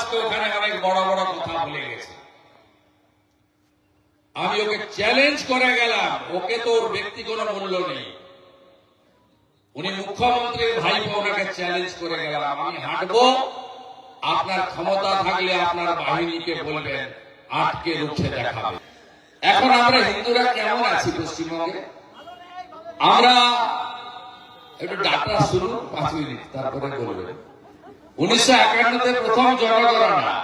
আজকে ওখানে অনেক বড় বড় কথা বলে গেছে। আমি ওকে চ্যালেঞ্জ করে গেলাম, ওকে তো ওর ব্যক্তি কোনো মূল্য নেই। উনি মুখ্যমন্ত্রীর ভাই ওনাকে চ্যালেঞ্জ করে গেলাম, আমি হাঁটবো, আপনার ক্ষমতা থাকলে আপনার বাহিনীকে বলবেন, আটকে রুখে দেখাবে। এখন আমরা হিন্দুরা কেমন আছি পশ্চিমবঙ্গে? আমরা, একটু ডাটা শুরু পাঁচ মিনিট, তারপরে বলবেন। উনিশশো একান্নতে প্রথম জনগণনা।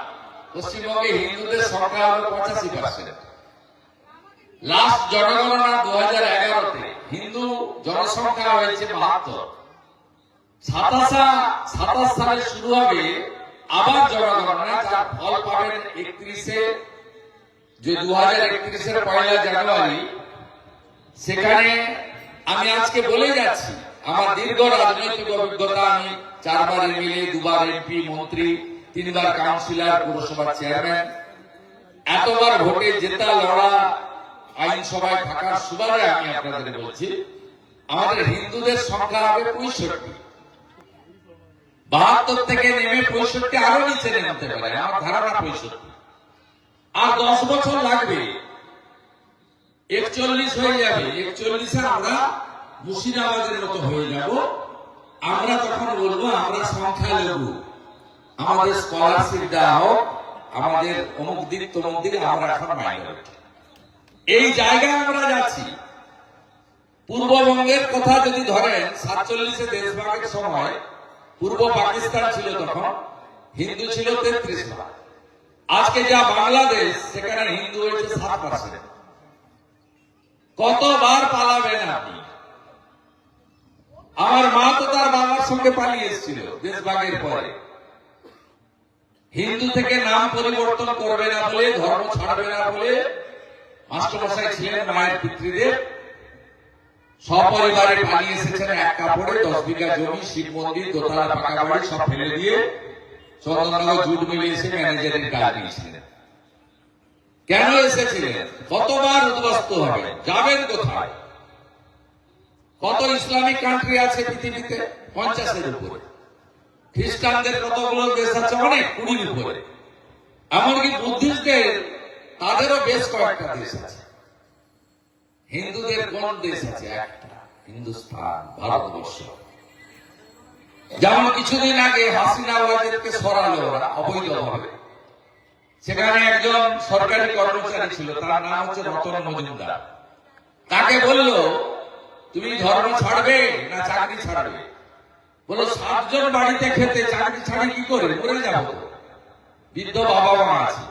পশ্চিমবঙ্গে হিন্দুদের সংখ্যা হলো পঁচাশি পার্সেন্ট লাস্ট জনগণনা দু হাজার এগারোতে হিন্দু জনসংখ্যা হয়েছে বাহাত্তর। সাতাশা, সাতাশ সালে শুরু হবে আবার জনগণনা, যার ফল পাবেন একত্রিশে, যে দু হাজার একত্রিশের পয়লা জানুয়ারি, সেখানে আমি আজকে বলে যাচ্ছি, আমার দীর্ঘ রাজনৈতিক অভিজ্ঞতা আমি চারবার এমএলএ দুবার এমপি, মন্ত্রী, তিনবার কাউন্সিলর পুরসভার চেয়ারম্যান। এতবার ভোটে জেতা লড়া আইনসভায় থাকার সুবাদে আমি আপনাদের বলছি, আমাদের হিন্দুদের সংখ্যা হবে পঁয়ষট্টি। বাহাত্তর থেকে নেমে পঁয়ষট্টি, আরও নিচে নামতে পারে, আমার ধারণা পঁয়ষট্টি। আর দশ বছর লাগবে, একচল্লিশ হয়ে যাবে, একচল্লিশে আমরা মুর্শিদাবাদের মতো হয়ে যাব। আমরা তখন বলব আমরা সংখ্যালঘু আমাদের স্কলারশিপ দেওয়া হোক আমাদের অমুক দিন তমুক দিন আমরা এখন মাইনরিটি এই জায়গায় আমরা যাচ্ছি। পূর্ববঙ্গের কথা যদি ধরেন সাতচল্লিশে দেশভাগের সময় পূর্ব পাকিস্তান ছিল তখন হিন্দু ছিল তেত্রিশ ভাগ আজকে যা বাংলাদেশ সেখানে হিন্দু হয়েছে সাত পার্সেন্ট কতবার পালাবেন আপনি? আমার মা তো তার বাবার সঙ্গে পালিয়ে এসেছিল দেশভাগের পরে। হিন্দু থেকে নাম পরিবর্তন করবে না বলে ধর্ম ছাড়বে না বলে মাস্টারমশাই ছিলেন মায়ের পিতৃদেব। সপরিবারে পালিয়ে এসেছেন এক কাপড়ে দশ বিঘা জমি শিব মন্দির দোতলা পাকা বাড়ি সব ফেলে দিয়ে চন্দননগর জুট মিলে এসে ম্যানেজারের কাজ নিয়েছিলেন। কেন এসেছিলেন? কতবার উদ্বস্ত হবে? যাবেন কোথায়? কত ইসলামিক কান্ট্রি আছে পৃথিবীতে? পঞ্চাশের উপরে। খ্রিস্টানদের কতগুলো দেশ আছে? অনেক, কুড়ির উপরে। এমনকি বুদ্ধিস্টদের, তাদেরও বেশ কয়েকটা দেশ আছে। হিন্দুদের কোন দেশ আছে? একটা, হিন্দুস্তান, ভারতবর্ষ। যেমন কিছুদিন আগে হাসিনা ওয়াজেদকে সরালো ওরা অবৈধভাবে। সেখানে একজন সরকারি কর্মচারী ছিল, তার নাম হচ্ছে রতন মজুমদার। তাকে বলল তুমি ধর্ম ছাড়বে না চাকরি ছাড়বে? বলো, সাতজন বাড়িতে খেতে চাকরি ছাড়ি কি করে? মরে যাব বৃদ্ধ বাবা মা আছে।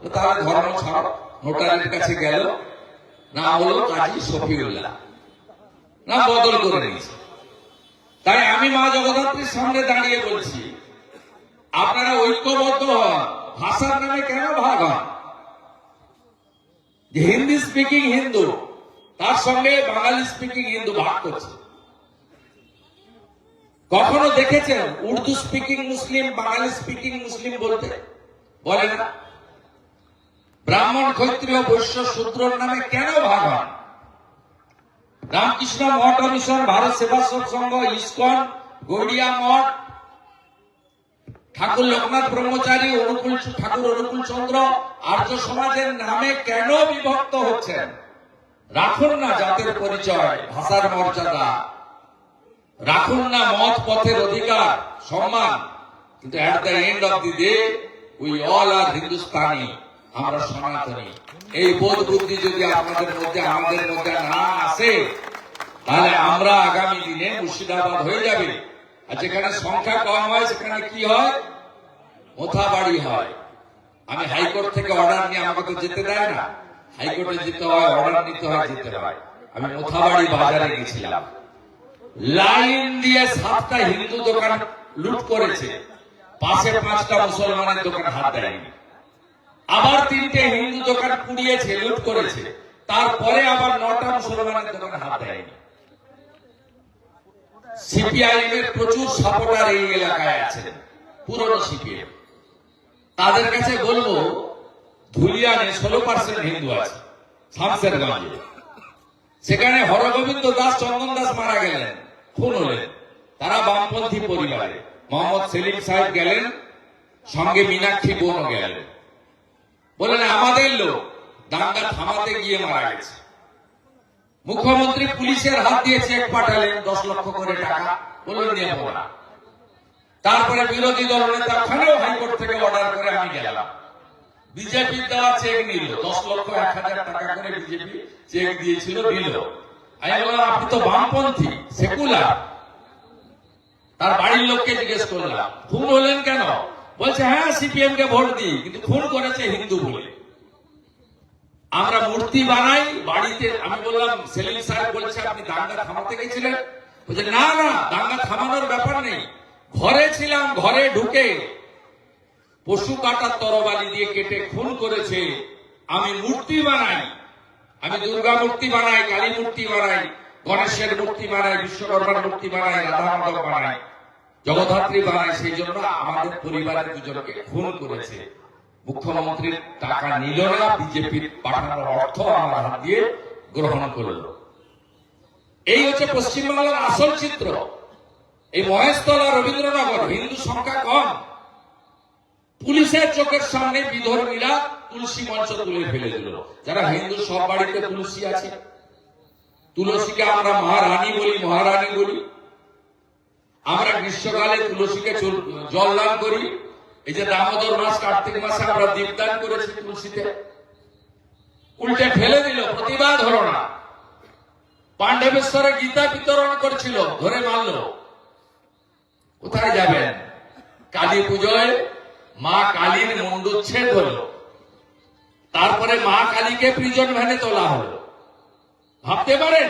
তো তাহলে ধর্ম ছাড়ো, নোটারির কাছে গেল। না হলো কাজী শফিউল্লাহ। না বদল করে নিয়েছে। তাই আমি মা জগদ্ধাত্রীর সামনে দাঁড়িয়ে বলছি, আপনারা ঐক্যবদ্ধ হন। ভাষার নামে কেন ভাগ হন? হিন্দি স্পিকিং হিন্দু তার সঙ্গে বাঙালি স্পিকিং হিন্দু ভাগ করছে। কখনো দেখেছেন Urdu speaking Muslim, Bengali speaking Muslim বলতে? বলে না। ব্রাহ্মণ, ক্ষত্রিয়, বৈশ্য, শূদ্রর নামে কেন ভাগ হন রামকৃষ্ণ, মঠ মিশন ভারত সেবাশ্রম সংঘ, ইস্কন, গড়িয়া মঠ, ঠাকুর লোকনাথ ব্রহ্মচারী, অনুকূল, ঠাকুর অনুকূল চন্দ্র, আর্য সমাজের নামে কেন বিভক্ত হচ্ছেন? রাখুন না জাতির পরিচয়, ভাষার মর্যাদা। রাখুন না মত পথের অধিকার, সম্মান। কিন্তু at the end of the day we all are Hindustani আমরা সনাতনী। এই বোধ বুদ্ধি যদি আপনাদের মধ্যে, আমাদের মধ্যে না আসে, তাহলে আমরা আগামী দিনে মুর্শিদাবাদ হয়ে যাবে। আর যেখানে সংখ্যা কম হয়, সেখানে কি হয়? মোথা বাড়ি হয়। আমি হাইকোর্ট থেকে অর্ডার নিয়ে আমাকে তো যেতে দেয় না। হাইকোর্টে যেতে হয়, অর্ডার নিতে হয়, যেতে হয়। আমি মোথাবাড়ি বাজারে গেছিলাম। লাইন দিয়ে সাতটা হিন্দু দোকান লুট করেছে। পাশে পাঁচটা মুসলমানের দোকান হাত দেয়নি। আবার তিনটে হিন্দু দোকান পুড়িয়েছে, লুট করেছে। তারপরে আবার নটা মুসলমানের দোকান হাত দেয়নি। সিপিআইএম এর প্রচুর সাপোর্টার এই এলাকায় আছেন, পুরনো সিপিএম। তাদের কাছে বলব ধুলিয়ানে ষোলো পার্সেন্ট হিন্দু আছে, শামসেরগঞ্জে। সেখানে হরগোবিন্দ দাস, চন্দন দাস মারা গেলেন, খুন হলেন। তারা বামপন্থী পরিবারে। মোহাম্মদ সেলিম সাহেব গেলেন, সঙ্গে মীনাক্ষী বোনও গেলেন। বললেন, আমাদের লোক দাঙ্গা থামাতে গিয়ে মারা গেছে। মুখ্যমন্ত্রী পুলিশের হাত দিয়ে চেক পাঠালেন, দশ লক্ষ করে টাকা। বললেন, নেব না। তারপরে বিরোধী দল নেতা ওখানেও হাইকোর্ট থেকে অর্ডার করে আমি গেলাম। বিজেপির দেওয়া চেক নিল। দশ লক্ষ, এক হাজার টাকা করে বিজেপি চেক দিয়েছিল বললাম, আপনি তো বামপন্থী, সেকুলার। তার বাড়ির লোককে জিজ্ঞেস করলাম, খুন হলেন কেন? বলছে হ্যাঁ সিপিএম কে ভোট দিই, কিন্তু খুন করেছে হিন্দু বলে। আমরা মূর্তি বানাই, বাড়িতে, আমি বললাম, সেলিম সাহেব বলছে, আপনি দাঙ্গা থামাতে গেছিলেন? বলছে, না না, দাঙ্গা থামানোর ব্যাপার নেই। ঘরে ছিলাম, ঘরে ঢুকে পশু কাটার তরবারি দিয়ে কেটে খুন করেছে। আমি মূর্তি বানাই। আমি দুর্গা মূর্তি বানাই, কালী মূর্তি বানাই, গণেশের মূর্তি বানাই, বিশ্বকর্মার মূর্তি বানাই রাধা মাধব বানাই। জগদ্ধাত্রী বানাই, সেই জন্য আমাদের পরিবারের দুজনকে খুন করেছে। মুখ্যমন্ত্রীর টাকা নিল না বিজেপির পাঠানোর অর্থ আমার হাত দিয়ে গ্রহণ করল। এই হচ্ছে পশ্চিমবাংলার আসল চিত্র। এই মহেশতলা রবীন্দ্রনগর, হিন্দু সংখ্যা কম। পুলিশের চোখের সামনে বিধর্মীরা তুলসী মঞ্চ তুলে ফেলে দিল। যারা হিন্দু, সব বাড়িতে তুলসী আছে। তুলসীকে আমরা মহারানী বলি মহারানী বলি। আমরা গ্রীষ্মকালে তুলসীকে জল দান করি। এই যে দামোদর মাস, কার্তিক মাসে আমরা দীপদান করেছি তুলসীতে। উল্টে ফেলে দিল, প্রতিবাদ হলো না। পাণ্ডবেশ্বরে গীতা বিতরণ করছিল, ধরে মারলো। কোথায় যাবেন? কালী পুজোয় মা কালীর মন্ডুচ্ছেদ হলো। তারপরে মা কালীকে প্রিজন ভ্যানে তোলা হলো। ভাবতে পারেন?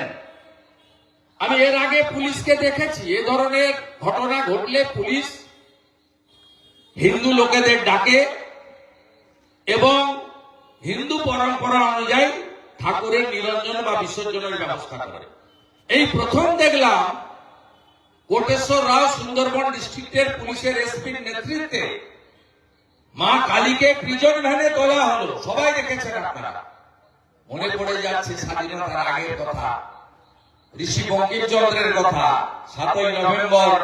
আমি এর আগে পুলিশকে দেখেছি, এ ধরনের ঘটনা ঘটলে পুলিশ হিন্দু লোকেদের ডাকে এবং হিন্দু পরম্পরা অনুযায়ী ঠাকুরের নিরঞ্জন বা বিসর্জনের ব্যবস্থা করে। এই প্রথম দেখলাম কোটেশ্বর রাও সুন্দরবন ডিস্ট্রিক্টের পুলিশের এসপির নেতৃত্বে মা কালীকে প্রিজন ভ্যানে তোলা হলো। সবাই দেখেছেন আপনারা। মনে পড়ে যাচ্ছে স্বাধীনতার আগের কথা। ঋষি বঙ্কিমচন্দ্রের কথা। সাতই নভেম্বর,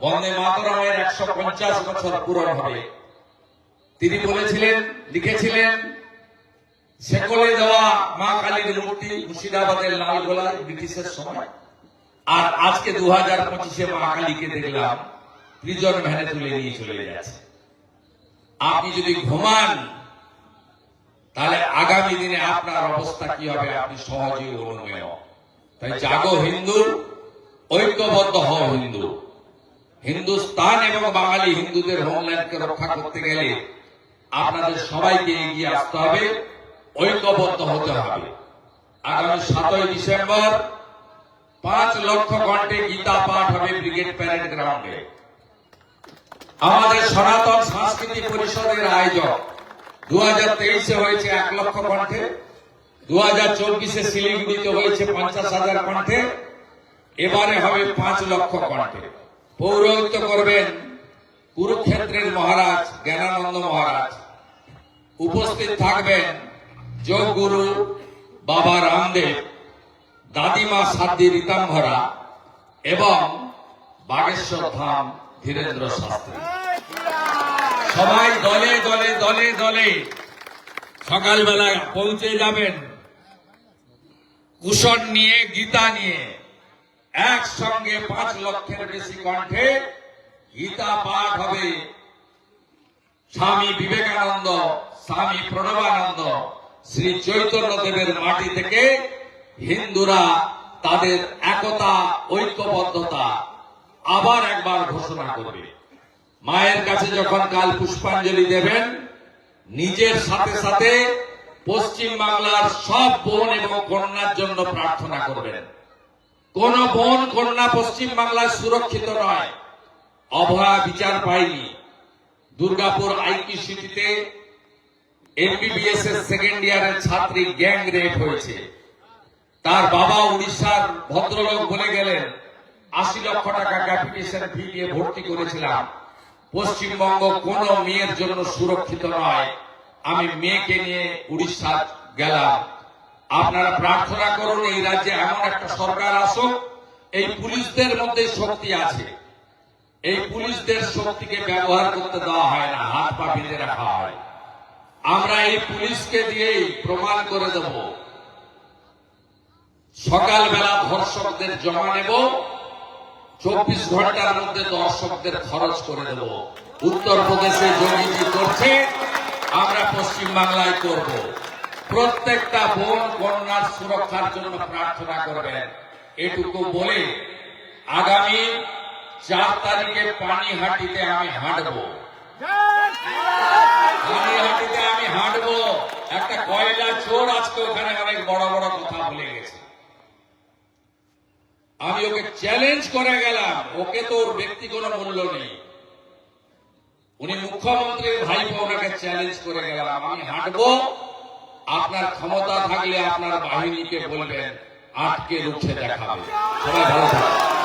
বন্দে মাতরমের একশো পঞ্চাশ বছর পূরণ হবে। তিনি বলেছিলেন, লিখেছিলেন, সেকলে দেওয়া মা কালীর মূর্তি মুর্শিদাবাদের লালগোলায় ব্রিটিশের সময়। আর আজকে দু হাজার পঁচিশে মা কালীকে দেখলাম প্রিজন ভ্যানে তুলে নিয়ে চলে যাচ্ছে আপনি যদি ঘুমান, তাহলে আগামী দিনে আপনার অবস্থা কি হবে? আপনি সহজেই অনুমেয় তাই জাগো হিন্দু, ঐক্যবদ্ধ হও হিন্দু। হিন্দুস্তান এবং বাঙালি হিন্দুদের হোমল্যান্ডকে রক্ষা করতে গেলে আপনাদের সবাইকে এগিয়ে আসতে হবে, ঐক্যবদ্ধ হতে হবে। আগামী সাতই ডিসেম্বর, পাঁচ লক্ষ ঘন্টে গীতা পাঠ হবে ব্রিগেড প্যারেড গ্রাউন্ডে। আমাদের সনাতন সাংস্কৃতিক পরিষদের আয়োজক। দু হাজার তেইশে হয়েছে এক লক্ষ কণ্ঠে দু হাজার চব্বিশে শিলিগুড়িতে হয়েছে পঞ্চাশ হাজার কণ্ঠে, এবারে হবে পাঁচ লক্ষ কণ্ঠে। পৌরোহিত্য করবেন কুরুক্ষেত্রের মহারাজ, জ্ঞানানন্দ মহারাজ। উপস্থিত থাকবেন যোগ গুরু বাবা রামদেব, দাদিমা সাদ্দি রীতাম্ভরা এবং বাগেশ্বর ধাম ধীরেন্দ্র শাস্ত্রী। সবাই দলে দলে দলে দলে সকালবেলা পৌঁছে যাবেন। কুশন নিয়ে গীতা নিয়ে। একসঙ্গে পাঁচ লক্ষের বেশি কণ্ঠে গীতা পাঠ হবে। স্বামী বিবেকানন্দ স্বামী প্রণবানন্দ শ্রী চৈতন্য দেবের মাটি থেকে হিন্দুরা তাদের একতা ঐক্যবদ্ধতা আবার একবার ঘোষণা করবে। মায়ের কাছে যখন কাল পুষ্পাঞ্জলি দেবেন, নিজের সাথে সাথে পশ্চিম বাংলার সব বোন এবং কন্যার জন্য প্রার্থনা করবেন। কোন বোন, কন্যা পশ্চিম বাংলায় সুরক্ষিত নয়। অভয়া বিচার পায়নি। দুর্গাপুর আইটি সিটিতে এমবিবিএস এর সেকেন্ড ইয়ারের ছাত্রী গ্যাং রেপ হয়েছে। তার বাবা উড়িষ্যার ভদ্রলোক বলে গেলেন আশি লক্ষ টাকা ক্যাপিটেশন ফি দিয়ে ভর্তি করেছিলাম। পশ্চিমবঙ্গ কোন মেয়ের জন্য সুরক্ষিত নয়। আমি মেয়েকে নিয়ে উড়িষ্যা গেলাম। আপনারা প্রার্থনা করুন, এই রাজ্যে এমন একটা সরকার আসুক, এই পুলিশদের মধ্যে শক্তি আছে। এই পুলিশদের শক্তিকে ব্যবহার করতে দেওয়া হয় না, হাত পা বেঁধে রাখা হয়। আমরা এই পুলিশকে দিয়েই প্রমাণ করে দেব। সকালবেলা ধর্ষকদের জমা নেব। চব্বিশ ঘণ্টার মধ্যে দর্শকদের খরচ করে দেব। উত্তরপ্রদেশে যোগীজি করছে, আমরা পশ্চিম বাংলায় করব। প্রত্যেকটা বোন কন্যার সুরক্ষার জন্য প্রার্থনা করবেন। এটুকু বলে আগামী চার তারিখে পানিহাটিতে আমি হাঁটবো। পানিহাটিতে আমি হাঁটবো। একটা কয়লা চোর আজকে ওখানে অনেক বড় বড় কথা বলে গেছে। আমি ওকে চ্যালেঞ্জ করে গেলাম। ওকে তো ওর ব্যক্তি কোনো মূল্য নেই। উনি মুখ্যমন্ত্রীর ভাই ওনাকে চ্যালেঞ্জ করে গেলাম। আমি হাঁটবো। আপনার ক্ষমতা থাকলে আপনার বাহিনীকে বলবেন, আটকে রুখে দেখাবে। সবাই ভালো থাকবে